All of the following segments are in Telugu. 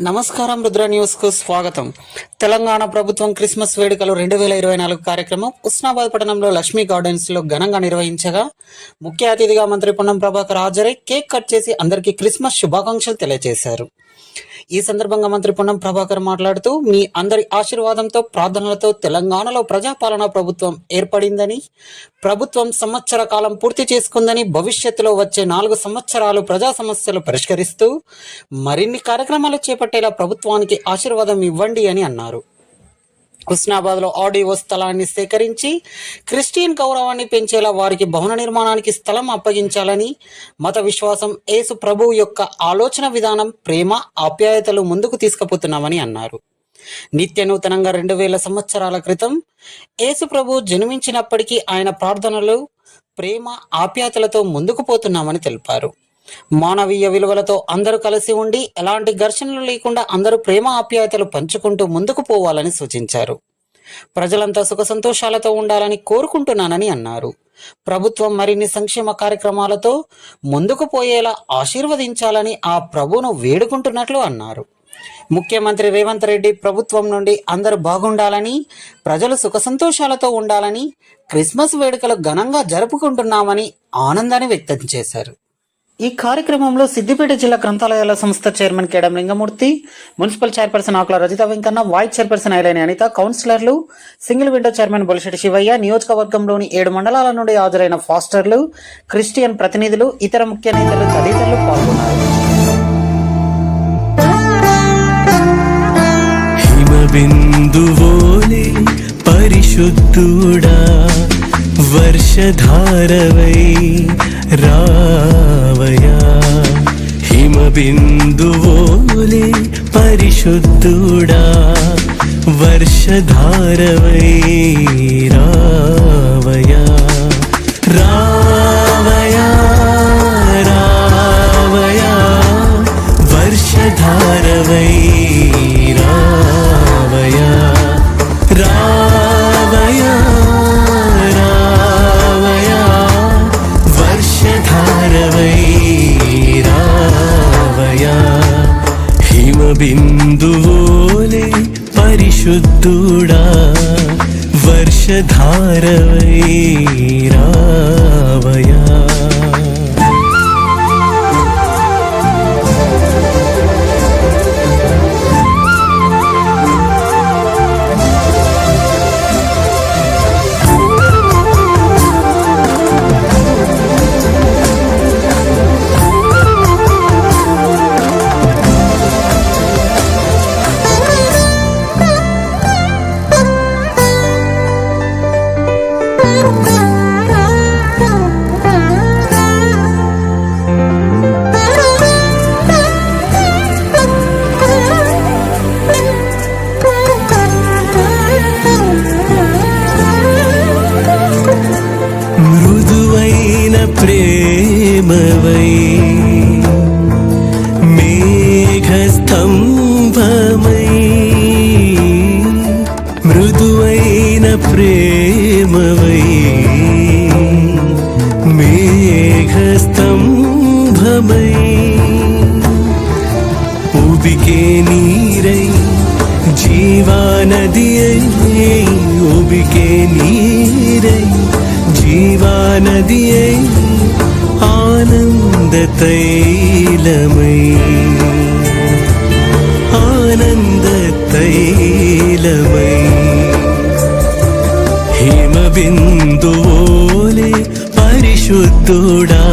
నమస్కారం రుద్ర న్యూస్కు స్వాగతం. తెలంగాణ ప్రభుత్వం క్రిస్మస్ వేడుకలు రెండు వేల ఇరవై నాలుగు కార్యక్రమం ఉస్నాబాద్ పట్టణంలో లక్ష్మీ గార్డెన్స్లో ఘనంగా నిర్వహించగా ముఖ్య అతిథిగా మంత్రి పొన్నం ప్రభాకర్ హాజరై కేక్ కట్ చేసి అందరికీ క్రిస్మస్ శుభాకాంక్షలు తెలియజేశారు. ఈ సందర్భంగా మంత్రి పొన్నం ప్రభాకర్ మాట్లాడుతూ మీ అందరి ఆశీర్వాదంతో ప్రార్థనలతో తెలంగాణలో ప్రజాపాలన ప్రభుత్వం ఏర్పడిందని ప్రభుత్వం సంవత్సర కాలం పూర్తి చేసుకుందని భవిష్యత్తులో వచ్చే నాలుగు సంవత్సరాలు ప్రజా సమస్యలు పరిష్కరిస్తూ మరిన్ని కార్యక్రమాలు చేపట్టేలా ప్రభుత్వానికి ఆశీర్వాదం ఇవ్వండి అని అన్నారు. హుస్నాబాద్లో ఆడియో స్థలాన్ని సేకరించి క్రిస్టియన్ గౌరవాన్ని పెంచేలా వారికి భవన నిర్మాణానికి స్థలం అప్పగించాలని మత విశ్వాసం యేసు ప్రభు యొక్క ఆలోచన విధానం ప్రేమ ఆప్యాయతలు ముందుకు తీసుకుపోతున్నామని అన్నారు. నిత్య నూతనంగా రెండు వేల సంవత్సరాల క్రితం యేసు ప్రభు జన్మించినప్పటికీ ఆయన ప్రార్థనలు ప్రేమ ఆప్యాయతలతో ముందుకు పోతున్నామని తెలిపారు. మానవీయ విలువలతో అందరూ కలిసి ఉండి ఎలాంటి ఘర్షణలు లేకుండా అందరూ ప్రేమ ఆప్యాయతలు పంచుకుంటూ ముందుకు పోవాలని సూచించారు. ప్రజలంతా సుఖ సంతోషాలతో ఉండాలని కోరుకుంటున్నానని అన్నారు. ప్రభుత్వం మరిన్ని సంక్షేమ కార్యక్రమాలతో ముందుకు పోయేలా ఆశీర్వదించాలని ఆ ప్రభును వేడుకుంటున్నట్లు అన్నారు. ముఖ్యమంత్రి రేవంత్ రెడ్డి ప్రభుత్వం నుండి అందరూ బాగుండాలని ప్రజలు సుఖ సంతోషాలతో ఉండాలని క్రిస్మస్ వేడుకలు ఘనంగా జరుపుకుంటున్నామని ఆనందాన్ని వ్యక్తం చేశారు. ఈ కార్యక్రమంలో సిద్దిపేట జిల్లా గ్రంథాలయాల సంస్థ chairman Kedam Lingamurthy municipal chairperson Akula Rajitha Venkanna vice chairperson Aileni Anitha కౌన్సిలర్లు single window chairman Bolishetti Shivayya నియోజకవర్గంలోని ఏడు మండలాల నుండి హాజరైన ఫాస్టర్లు క్రిస్టియన్ ప్రతినిధులు ఇతర ముఖ్య నేతలు తదితరులు పాల్గొన్నారు. పరిశుద్ధుడా. వర్షధారవై రావయా హిమబిందువోలే పరిశుద్ధుడా వర్షధారవై రావయా రావయా రావయా వర్షధారవై పరిశుద్ధుడా వర్షధారవై రావయా మృదువైన ప్రేమవై మేఘస్తంభమై ఉబికే నీరై జీవానదియై ఉబికే నీరై జీవానదియై ఆనంద ബിന്ദുവോലെ പരിശുദ്ധൂടാ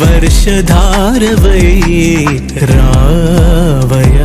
വർഷധാരവയേ രാവയ.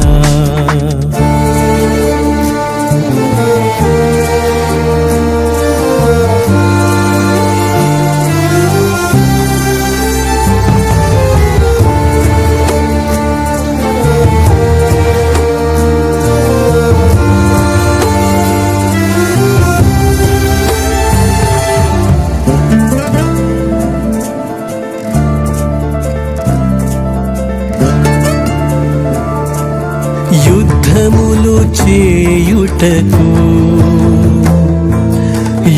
చీల్చుటకు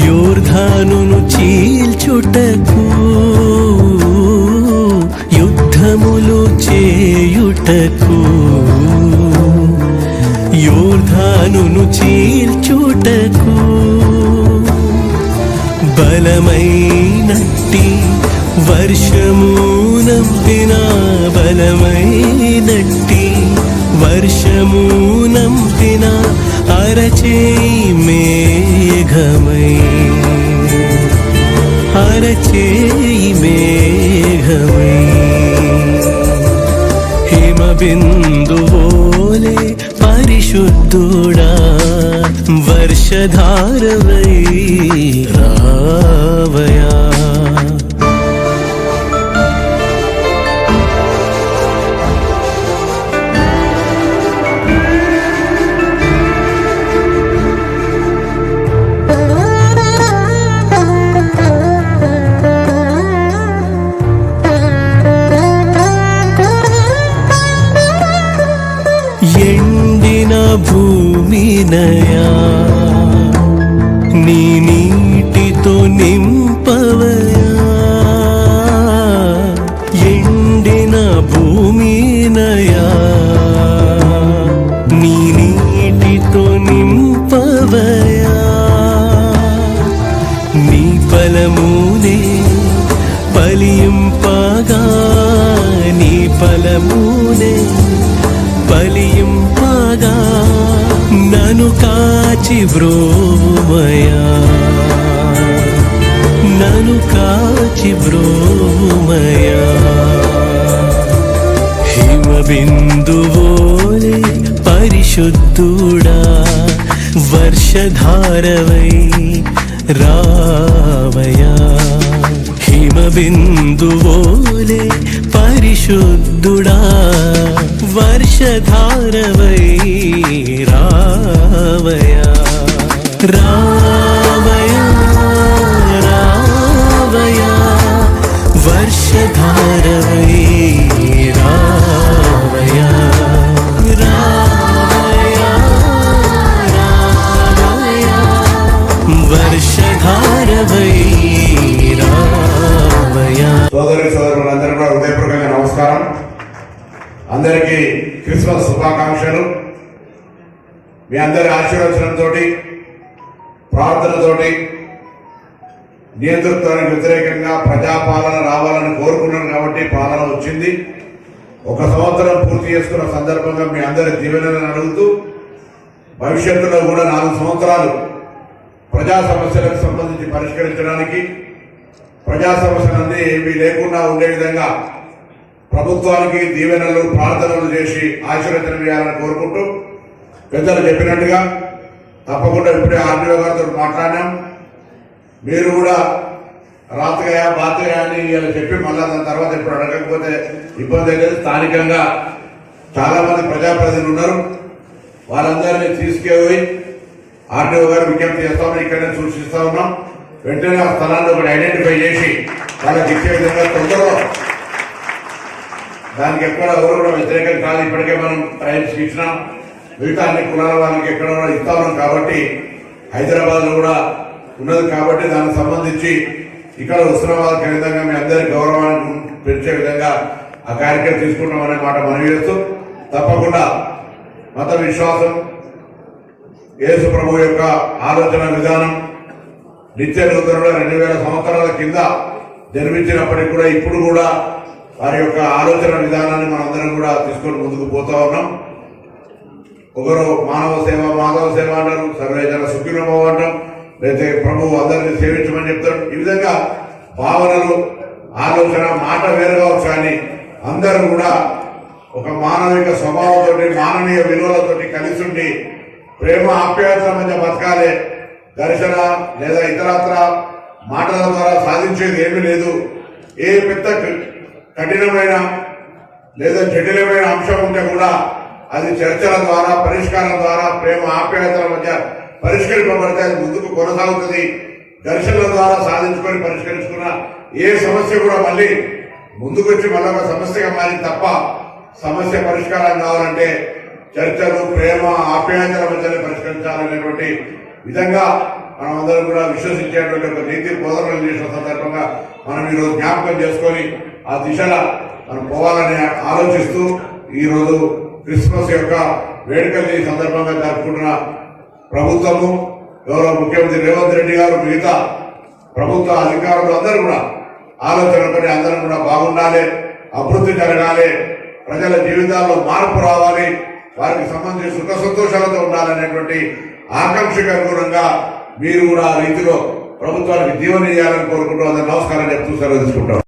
యోర్ధానును చీల్చుటకు యుద్ధములు చేయుటకు యోర్ధానును చీల్చుటకు బలమై హిమబిందువోలే పరిశుద్ధుడా వర్షధారవై రావయా కాగా నను కాచి బ్రోమయా నను కాచి బ్రోమయా హిమబిందువోలే పరిశుద్ధుడా వర్షధారవై రావయా హిమబిందువోలే పరిశుద్ధుడా వర్షధారవై రావయా రావయా రావయా వర్షధారవై రా క్రిస్మస్ శుభాకాంక్షలు. మీ అందరి ఆశీర్వచనంతో ప్రార్థనతోటి నియంతృత్వానికి వ్యతిరేకంగా ప్రజాపాలన రావాలని కోరుకున్నాను కాబట్టి పాలన వచ్చింది. ఒక సంవత్సరం పూర్తి చేసుకున్న సందర్భంగా మీ అందరి జీవనాలను అడుగుతూ భవిష్యత్తులో కూడా నాలుగు సంవత్సరాలు ప్రజా సమస్యలకు సంబంధించి పరిష్కరించడానికి ప్రజా సమస్యలన్నీ ఏమీ లేకుండా ఉండే విధంగా ప్రభుత్వానికి దీవెనలు ప్రార్థనలు చేసి ఆశీర్వచనం చేయాలని కోరుకుంటూ పెద్దలు చెప్పినట్టుగా తప్పకుండా ఇప్పుడే ఆర్డీఓ గారితో మాట్లాడినాం. మీరు కూడా రాతగా బాతగా అని ఇలా చెప్పి మళ్ళా దాని తర్వాత ఇప్పుడు అడగకపోతే ఇబ్బంది అయితే స్థానికంగా చాలామంది ప్రజాప్రతినిధులు ఉన్నారు. వాళ్ళందరినీ తీసుకెళ్ళి ఆర్డీఓ గారు విజ్ఞప్తి చేస్తామని ఇక్కడనే సూచిస్తా ఉన్నాం. వెంటనే ఆ స్థలాన్ని ఒకటి ఐడెంటిఫై చేసి వాళ్ళకి ఇచ్చే విధంగా తొందరలో దానికి ఎక్కడ ఎవరు కూడా వ్యతిరేకం కాదు. ఇప్పటికే మనం ట్రైన్స్ ఇచ్చినాం. మిగతా అన్ని కులాల వాళ్ళకి ఎక్కడ కూడా ఇస్తా ఉన్నాం కాబట్టి హైదరాబాద్లో కూడా ఉన్నది కాబట్టి దానికి సంబంధించి ఇక్కడ ఉస్మానాబాద్ ఖచ్చితంగా మీ అందరి గౌరవాన్ని పెంచే విధంగా ఆ కార్యక్రమం తీసుకుంటామనే మాట మనవి చేస్తూ తప్పకుండా మత విశ్వాసం యేసు ప్రభు యొక్క ఆలోచన విధానం నిత్య నూతనంలో రెండు వేల సంవత్సరాల కింద జన్మించినప్పటికీ కూడా ఇప్పుడు కూడా వారి యొక్క ఆలోచన విధానాన్ని మనందరం కూడా తీసుకొని ముందుకు పోతా ఉన్నాం. ఒకరు మానవ సేవ మాధవ సేవ అంటారు సర్వేజన సుఖినభవ అంటాం లేకపోతే ప్రభు అందరినీ సేవించమని చెప్తాడు ఈ విధంగా భావనలు ఆలోచన మాట వేరు కావచ్చు కానీ అందరూ కూడా ఒక మానవిక స్వభావంతో మానవీయ విలువలతోటి కలిసి ఉండి ప్రేమ ఆప్యాయతల మధ్య బతకాలి. దర్శన లేదా ఇతరత్ర మాటల ద్వారా సాధించేది ఏమీ లేదు. ఏ పెద్ద కఠినమైన లేదా జటిలమైన అంశం ఉంటే కూడా అది చర్చల ద్వారా పరిష్కారం ద్వారా ప్రేమ ఆప్యాయతల మధ్య పరిష్కరింపబడితే అది ముందుకు కొనసాగుతుంది. ఘర్షణల ద్వారా సాధించుకొని పరిష్కరించుకున్న ఏ సమస్య కూడా మళ్ళీ ముందుకు వచ్చి మళ్ళీ ఒక సమస్యగా మారింది తప్ప సమస్య పరిష్కారం కావాలంటే చర్చలు ప్రేమ ఆప్యాయతల మధ్యనే పరిష్కరించాలనేటువంటి విధంగా మనం అందరం కూడా విశ్వసించేటువంటి ఒక నీతి బోధనలు చేసిన సందర్భంగా మనం ఈరోజు జ్ఞాపకం చేసుకొని ఆ దిశగా మనం పోవాలని ఆలోచిస్తూ ఈరోజు క్రిస్మస్ యొక్క వేడుకల్ని సందర్భంగా జరుపుకుంటున్న ప్రభుత్వము గౌరవ ముఖ్యమంత్రి రేవంత్ రెడ్డి గారు మిగతా ప్రభుత్వ అధికారులు అందరూ కూడా ఆలోచనపడి అందరం కూడా బాగుండాలి అభివృద్ధి జరగాలి ప్రజల జీవితాల్లో మార్పు రావాలి వారికి సంబంధించి సుఖ సంతోషాలతో ఉండాలనేటువంటి ఆకాంక్షకు అనుగుణంగా మీరు కూడా ఆ రీతిలో ప్రభుత్వానికి జీవన ఇవ్వాలని కోరుకుంటూ అందరూ నమస్కారం చెప్తూ సెలవు తీసుకుంటాం.